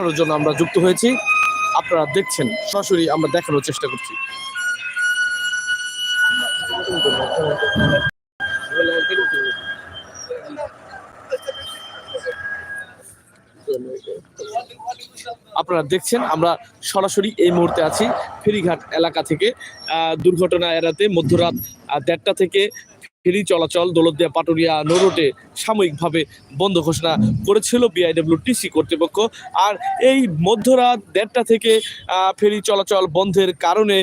করার জন্য আমরা যুক্ত হয়েছি। আপনারা দেখছেন, সরাসরি আমরা দেখানোর চেষ্টা করছি। আপনারা দেখছেন, আমরা সরাসরি এই মুহূর্তে আছি ফেরিঘাট এলাকা থেকে। দুর্ঘটনা এড়াতে মধ্যরাত দেড়টা থেকে ফেরি চলাচল দৌলতদিয়া পাটুরিয়া নৌরোডে সাময়িকভাবে বন্ধ ঘোষণা করেছিল বিআইডব্লিউটিসি কর্তৃপক্ষ। আর এই মধ্যরাত দেড়টা থেকে ফেরি চলাচল বন্ধের কারণে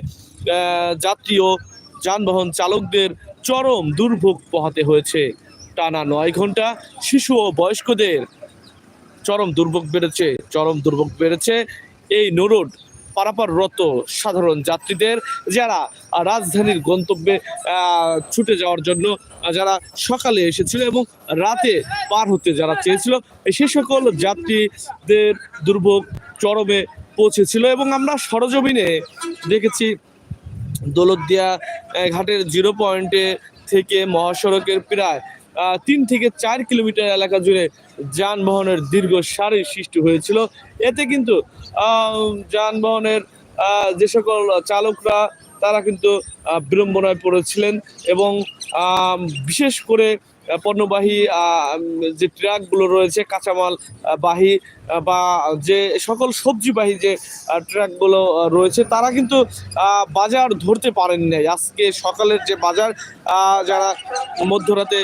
যাত্রী ও যানবাহন চালকদের চরম দুর্ভোগ পোহাতে হয়েছে। টানা নয় ঘণ্টা শিশু ও বয়স্কদের চরম দুর্ভোগ বেড়েছে, চরম দুর্ভোগ বেড়েছে। এই নোরোড পারাপাররত সাধারণ যাত্রীদের, যারা রাজধানীর গন্তব্যে ছুটে যাওয়ার জন্য, যারা সকালে এসেছিল এবং রাতে পার হতে যারা চেয়েছিল, সে সকল যাত্রীদের দুর্ভোগ চরমে পৌঁছেছিল এবং আমরা সরজমিনে দেখেছি দৌলতদিয়া ঘাটের জিরো পয়েন্টে থেকে মহাসড়কের প্রায় তিন থেকে চার কিলোমিটার এলাকা জুড়ে যানবাহনের দীর্ঘ সারি সৃষ্টি হয়েছিল। এতে কিন্তু যানবাহনের যে সকল চালকরা, তারা কিন্তু বিড়ম্বনায় পড়েছিলেন এবং বিশেষ করে পণ্যবাহী যে ট্রাকগুলো রয়েছে, কাঁচামাল বাহী বা যে সকল সবজিবাহী যে ট্রাকগুলো রয়েছে, তারা কিন্তু বাজার ধরতে পারেন নাই। আজকে সকালের যে বাজার যারা মধ্যরাতে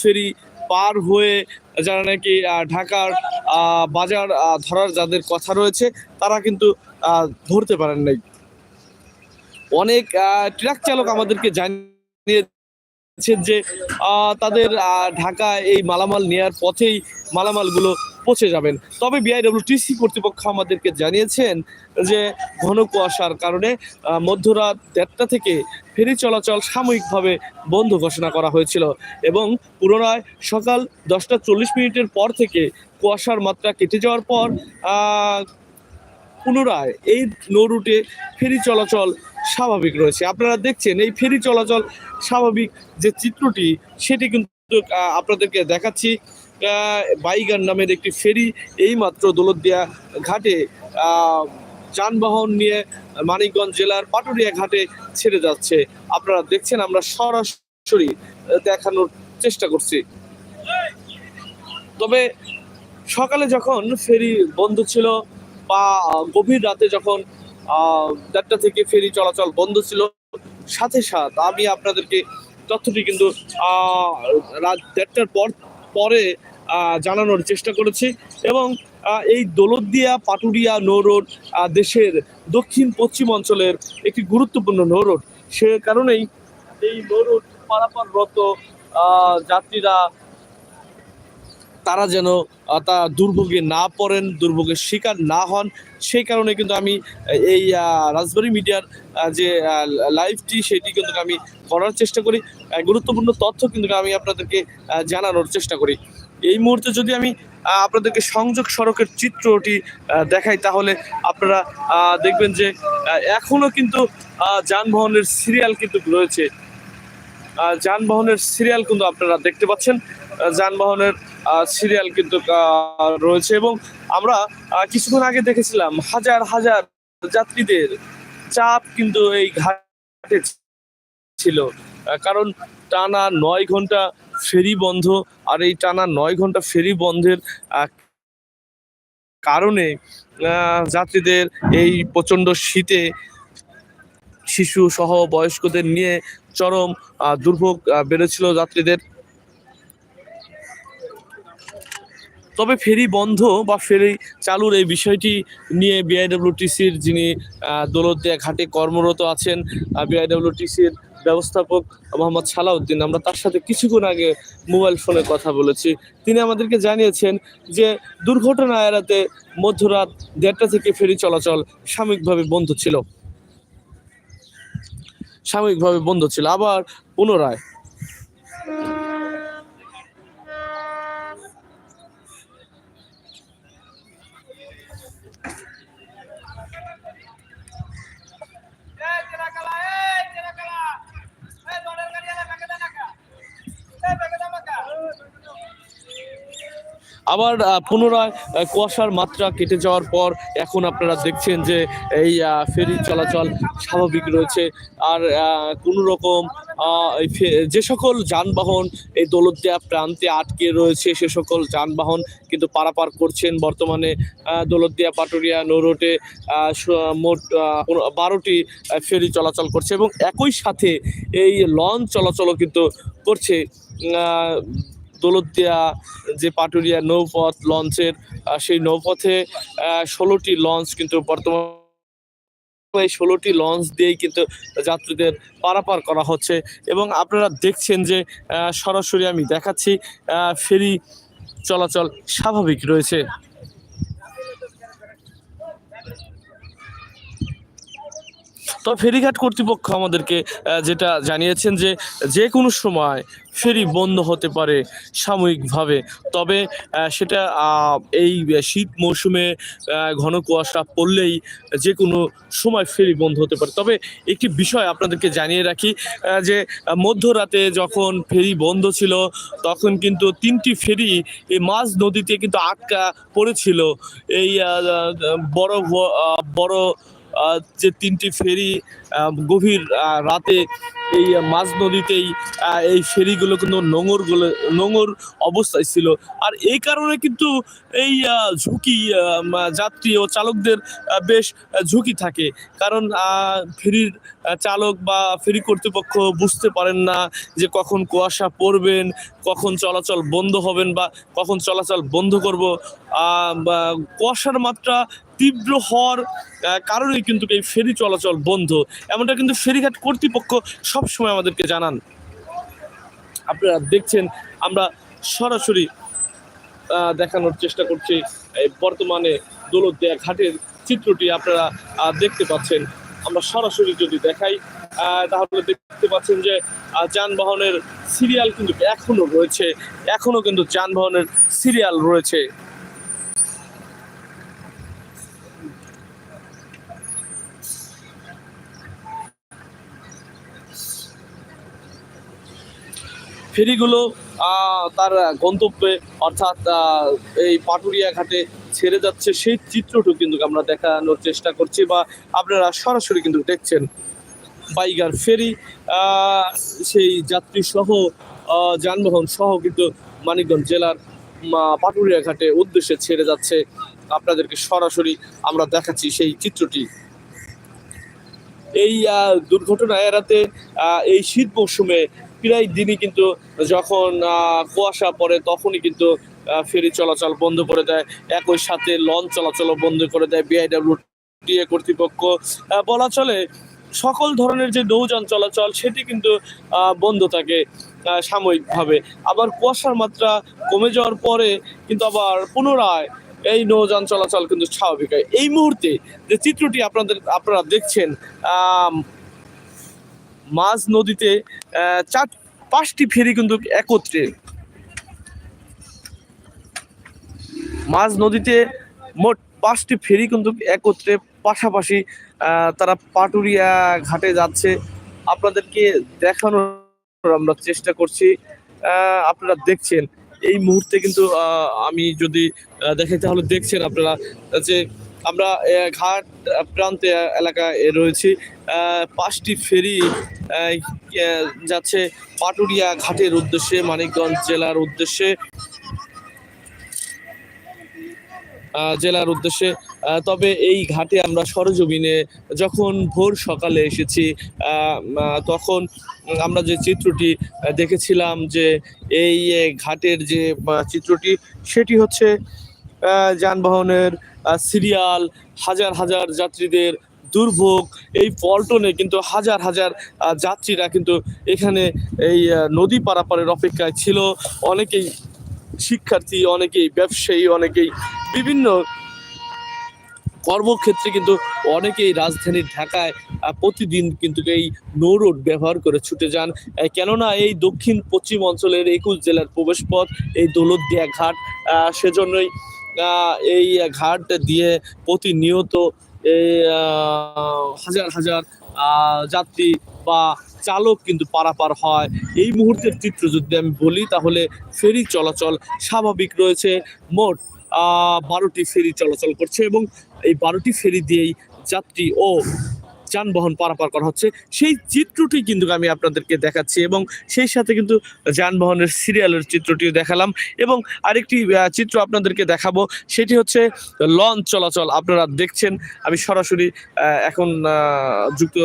ফেরি পার হয়ে যারা নাকি ঢাকার বাজার ধরার যাদের কথা রয়েছে, তারা কিন্তু ধরতে পারেন নাই। অনেক ট্রাক চালক আমাদেরকে জানিয়েছেন যে তাদের ঢাকা এই মালামাল নেয়ার পথেই মালামালগুলো পৌঁছে যাবেন। তবে বিআইডব্লিউটিসি কর্তৃপক্ষ আমাদেরকে জানিয়েছেন যে, ঘন কুয়াশার কারণে মধ্যরাত দেড়টা থেকে ফেরি চলাচল সাময়িকভাবে বন্ধ ঘোষণা করা হয়েছিল এবং পুনরায় সকাল দশটা চল্লিশ মিনিটের পর থেকে কুয়াশার মাত্রা কেটে যাওয়ার পর পুনরায় এই নৌ রুটে ফেরি চলাচল স্বাভাবিক রয়েছে। আপনারা দেখছেন, এই ফেরি চলাচল স্বাভাবিক যে চিত্রটি, সেটি কিন্তু আপনাদেরকে দেখাচ্ছি। বাইগান নামের একটি ফেরি এইমাত্র দৌলতদিয়া ঘাটে যানবাহন নিয়ে মানিকগঞ্জ জেলার পাটুরিয়া ঘাটে ছেড়ে যাচ্ছে। আপনারা দেখছেন, আমরা সরাসরি দেখানোর চেষ্টা করছি। তবে সকালে যখন ফেরি বন্ধ ছিল বা গভীর রাতে যখন দেড়টা থেকে ফেরি চলাচল বন্ধ ছিল। সাথে সাথ আমি আপনাদেরকে তথ্যটি কিন্তু রাত দেড়টার পর পরে জানানোর চেষ্টা করেছি এবং এই দৌলতদিয়া পাটুরিয়া নৌ রোড দেশের দক্ষিণ পশ্চিম অঞ্চলের একটি গুরুত্বপূর্ণ নৌ রোড। সে কারণেই এই নৌ রোড পারাপাররত যাত্রীরা তারা যেন তা দুর্ভোগে না পড়েন দুর্ভোগের শিকার না হন। সেই কারণে কিন্তু আমি এই রাজবাড়ী মিডিয়ার যে লাইভটি সেটি কিন্তু আমি করার চেষ্টা করি। গুরুত্বপূর্ণ তথ্য কিন্তু আমি আপনাদেরকে জানানোর চেষ্টা করি। এই মুহূর্তে যদি আমি আপনাদেরকে সংযোগ সড়কের চিত্রটি দেখাই তাহলে আপনারা দেখবেন যে আহ, এখনও কিন্তু যানবাহনের সিরিয়াল কিন্তু রয়েছে। যানবাহনের সিরিয়াল কিন্তু আপনারা দেখতে পাচ্ছেন। যানবাহনের সিরিয়াল কিন্তু রয়েছে এবং আমরা কিছুক্ষণ আগে দেখেছিলাম হাজার হাজার যাত্রীদের চাপ কিন্তু এই ঘাটে ছিল। কারণ টানা নয় ঘণ্টা ফেরি বন্ধ আর এই টানা নয় ঘণ্টা ফেরি বন্ধের কারণে যাত্রীদের এই প্রচণ্ড শীতে শিশু সহ বয়স্কদের নিয়ে চরম দুর্ভোগ বেড়েছিল যাত্রীদের। তবে ফেরি বন্ধ বা ফেরি চালুর এই বিষয়টি নিয়ে বিআইডব্লিউটিসির যিনি আহ, দৌলতদিয়া ঘাটে কর্মরত আছেন বিআইডব্লিউটিসির ব্যবস্থাপক মোহাম্মদ সালাউদ্দিন আমরা তার সাথে কিছুক্ষণ আগে মোবাইল ফোনে কথা বলেছি। তিনি আমাদেরকে জানিয়েছেন যে দুর্ঘটনা এড়াতে মধ্যরাত দেড়টা থেকে ফেরি চলাচল সাময়িকভাবে বন্ধ ছিল। সাময়িকভাবে বন্ধ ছিল। আবার পুনরায় আবার পুনরায় কুয়াশার মাত্রা কেটে যাওয়ার পর এখন আপনারা দেখছেন যে এই ফেরি চলাচল স্বাভাবিক রয়েছে। আর কোনো রকম যে সকল যানবাহন এই দৌলতদিয়া প্রান্তে আটকে রয়েছে সে সকল যানবাহন কিন্তু পারাপার করছেন। বর্তমানে দৌলতদিয়া পাটুরিয়া আহ, মোট বারোটি ফেরি চলাচল করছে এবং একই সাথে এই লঞ্চ চলাচলও কিন্তু করছে। দৌলতদিয়া যে পাটুরিয়া নৌপথ লঞ্চের সেই নৌপথে ষোলোটি লঞ্চ কিন্তু বর্তমান এই ষোলোটি লঞ্চ দিয়েই কিন্তু যাত্রীদের পারাপার করা হচ্ছে। এবং আপনারা দেখছেন যে সরাসরি আমি দেখাচ্ছি ফেরি চলাচল স্বাভাবিক রয়েছে। তো ফেরিঘাট কর্তৃপক্ষ আমাদেরকে যেটা জানিয়েছেন যে যে কোনো সময় ফেরি বন্ধ হতে পারে সাময়িকভাবে। তবে সেটা এই শীত মৌসুমে ঘন কুয়াশা পড়লেই যে কোনো সময় ফেরি বন্ধ হতে পারে। তবে একটি বিষয় আপনাদেরকে জানিয়ে রাখি যে মধ্যরাতে যখন ফেরি বন্ধ ছিল, তখন কিন্তু তিনটি ফেরি এই মাঝ নদীতে কিন্তু আটকা পড়েছিল। এই বড় বড় যে তিনটি ফেরি গভীর রাতে এই মাঝ নদীতেই এই ফেরিগুলো কিন্তু নোঙরগুলো, নোঙর অবস্থায় ছিল। আর এই কারণে কিন্তু এই ঝুঁকি যাত্রী ও চালকদের বেশ ঝুঁকি থাকে। কারণ ফেরির চালক বা ফেরি কর্তৃপক্ষ বুঝতে পারেন না যে কখন কুয়াশা পড়বেন, কখন চলাচল বন্ধ হবেন বা কখন চলাচল বন্ধ করব। কুয়াশার মাত্রা তীব্র হওয়ার কারণেই কিন্তু এই ফেরি চলাচল বন্ধ। এমনটা কিন্তু ফেরিঘাট কর্তৃপক্ষ সবসময় আমাদেরকে জানান। আপনারা দেখছেন, আমরা সরাসরি দেখানোর চেষ্টা করছি। বর্তমানে দৌলতদিয়া ঘাটের চিত্রটি আপনারা দেখতে পাচ্ছেন। আমরা সরাসরি যদি দেখাই তাহলে দেখতে পাচ্ছেন যে যানবাহনের সিরিয়াল কিন্তু এখনও রয়েছে। এখনও কিন্তু যানবাহনের সিরিয়াল রয়েছে। ফেরিগুলো তার গন্তব্যে, অর্থাৎ এই পাটুরিয়া ঘাটে ছেড়ে যাচ্ছে। সেই চিত্রটুকু কিন্তু আমরা দেখানোর চেষ্টা করছি বা আপনারা সরাসরি কিন্তু দেখছেন বাইগার ফেরি। সেই যাত্রী সহ যানবাহন সহ কিন্তু মানিকগঞ্জ জেলার পাটুরিয়া ঘাটে উদ্দেশ্যে ছেড়ে যাচ্ছে। আপনাদেরকে সরাসরি আমরা দেখাচ্ছি সেই চিত্রটি। এই দুর্ঘটনা এড়াতে এই শীত মৌসুমে প্রায় দিনই কিন্তু যখন কুয়াশা পড়ে তখনই কিন্তু ফেরি চলাচল বন্ধ করে দেয়। একই সাথে লঞ্চ চলাচল বন্ধ করে দেয় বিআইডব্লিউ কর্তৃপক্ষ। বলা চলে সকল ধরনের যে নৌযান চলাচল সেটি কিন্তু বন্ধ থাকে সাময়িকভাবে। আবার কুয়াশার মাত্রা কমে যাওয়ার পরে কিন্তু আবার পুনরায় এই নৌযান চলাচল কিন্তু স্বাভাবিক হয়। এই মুহূর্তে যে চিত্রটি আপনাদের, আপনারা দেখছেন মাঝ নদীতে চার, পাঁচটি ফেরি কিন্তু একত্রে। মাঝ নদীতে মোট পাঁচটি ফেরি কিন্তু একত্রে, পাশাপাশি তারা পাটুরিয়া ঘাটে যাচ্ছে। আপনাদেরকে দেখানোর আমরা চেষ্টা করছি। আপনারা দেখছেন, এই মুহূর্তে কিন্তু আমি যদি দেখাই, তাহলে দেখছেন আপনারা যে আমরা ঘাট প্রান্তে এলাকায় রয়েছি। পাঁচটি ফেরি যাচ্ছে পাটুরিয়া ঘাটের উদ্দেশ্যে, মানিকগঞ্জ জেলার উদ্দেশ্যে। জেলার উদ্দেশ্যে তবে এই ঘাটে আমরা সরজমিনে যখন ভোর সকালে এসেছি তখন আমরা যে চিত্রটি দেখেছিলাম যে এই ঘাটের যে চিত্রটি, সেটি হচ্ছে যানবাহনের সিরিয়াল, হাজার হাজার যাত্রীদের দুর্ভোগ, এই পল্টনে কিন্তু হাজার হাজার যাত্রীরা কিন্তু এখানে এই নদী পারাপারের অপেক্ষায় ছিল। অনেকেই শিক্ষার্থী, অনেকেই ব্যবসায়ী, অনেকেই বিভিন্ন কর্মক্ষেত্রে কিন্তু অনেকেই রাজধানী ঢাকায় প্রতিদিন কিন্তু এই নৌ রোড ব্যবহার করে ছুটে যান। কেননা এই দক্ষিণ পশ্চিম অঞ্চলের একুশ জেলার প্রবেশপথ, এই দৌলতদিয়া ঘাট সেজন্যই এই ঘাট দিয়ে প্রতিনিয়ত এই হাজার হাজার যাত্রী বা চালক কিন্তু পারাপার হয়। এই মুহূর্তের চিত্র যদি আমি বলি, তাহলে ফেরি চলাচল স্বাভাবিক রয়েছে। মোট বারোটি ফেরি চলাচল করছে এবং এই বারোটি ফেরি দিয়েই যাত্রী ও যানবাহন পারাপার করা হচ্ছে। সেই চিত্রটি কিন্তু আমি আপনাদেরকে দেখাচ্ছি এবং সেই সাথে কিন্তু যানবাহনের সিরিয়ালের চিত্রটিও দেখালাম এবং আরেকটি চিত্র আপনাদেরকে দেখাবো। সেটি হচ্ছে লঞ্চ চলাচল। আপনারা দেখছেন, আমি সরাসরি এখন যুক্ত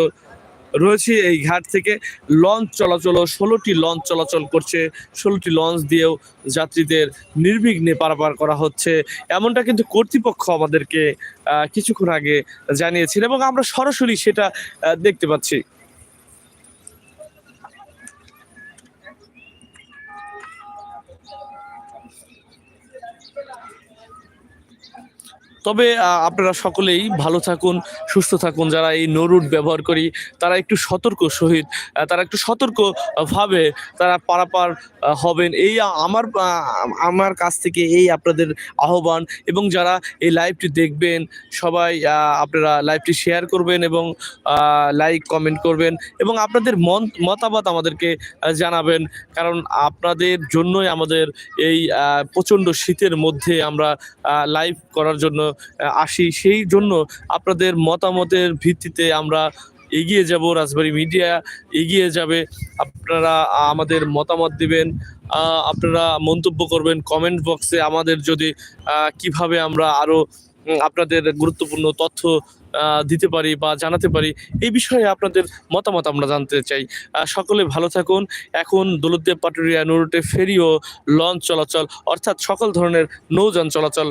রয়েছি এই ঘাট থেকে লঞ্চ চলাচল, ষোলোটি লঞ্চ চলাচল করছে। ষোলোটি লঞ্চ দিয়েও যাত্রীদের নির্বিঘ্নে পারাপার করা হচ্ছে। এমনটা কিন্তু কর্তৃপক্ষ আমাদেরকে কিছুক্ষণ আগে জানিয়েছিল এবং আমরা সরাসরি সেটা দেখতে পাচ্ছি। তবে আপনারা সকলেই ভালো থাকুন সুস্থ থাকুন। যারা এই নরুট ব্যবহার করি তারা একটু সতর্ক সহিত তারা একটু সতর্ক আহ, ভাবে তারা পারাপার হবেন। এই আমার আমার কাছ থেকে এই আপনাদের আহ্বান এবং যারা এই লাইভটি দেখবেন সবাই আপনারা লাইভটি শেয়ার করবেন এবং লাইক কমেন্ট করবেন এবং আপনাদের মন মতামত আমাদেরকে জানাবেন। কারণ আপনাদের জন্যই আমাদের এই প্রচণ্ড শীতের মধ্যে আমরা লাইভ করার জন্য আসি। সেই জন্য আপনাদের মতামতের ভিত্তিতে আমরা এগিয়ে যাব, রাজবাড়ি মিডিয়া এগিয়ে যাবে। আপনারা আমাদের মতামত দিবেন আপনারা মন্তব্য করবেন কমেন্ট বক্সে আমাদের যদি কীভাবে আমরা আরও আপনাদের গুরুত্বপূর্ণ তথ্য দিতে পারি বা জানাতে পারি, এই বিষয়ে আপনাদের মতামত আমরা জানতে চাই। সকলে ভালো থাকুন। এখন দৌলতদেব পাটুরিয়া নুরুটে ফেরি ও লঞ্চ চলাচল, অর্থাৎ সকল ধরনের নৌযান চলাচল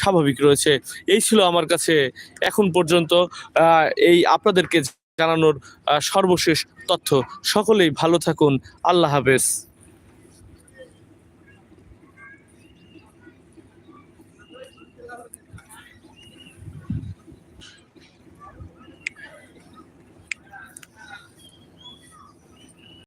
স্বাভাবিক রয়েছে। এই ছিল আমার কাছে এখন পর্যন্ত এই আপনাদেরকে জানানোর সর্বশেষ তথ্য। সকলেই ভালো থাকুন। আল্লাহ হাফেজ।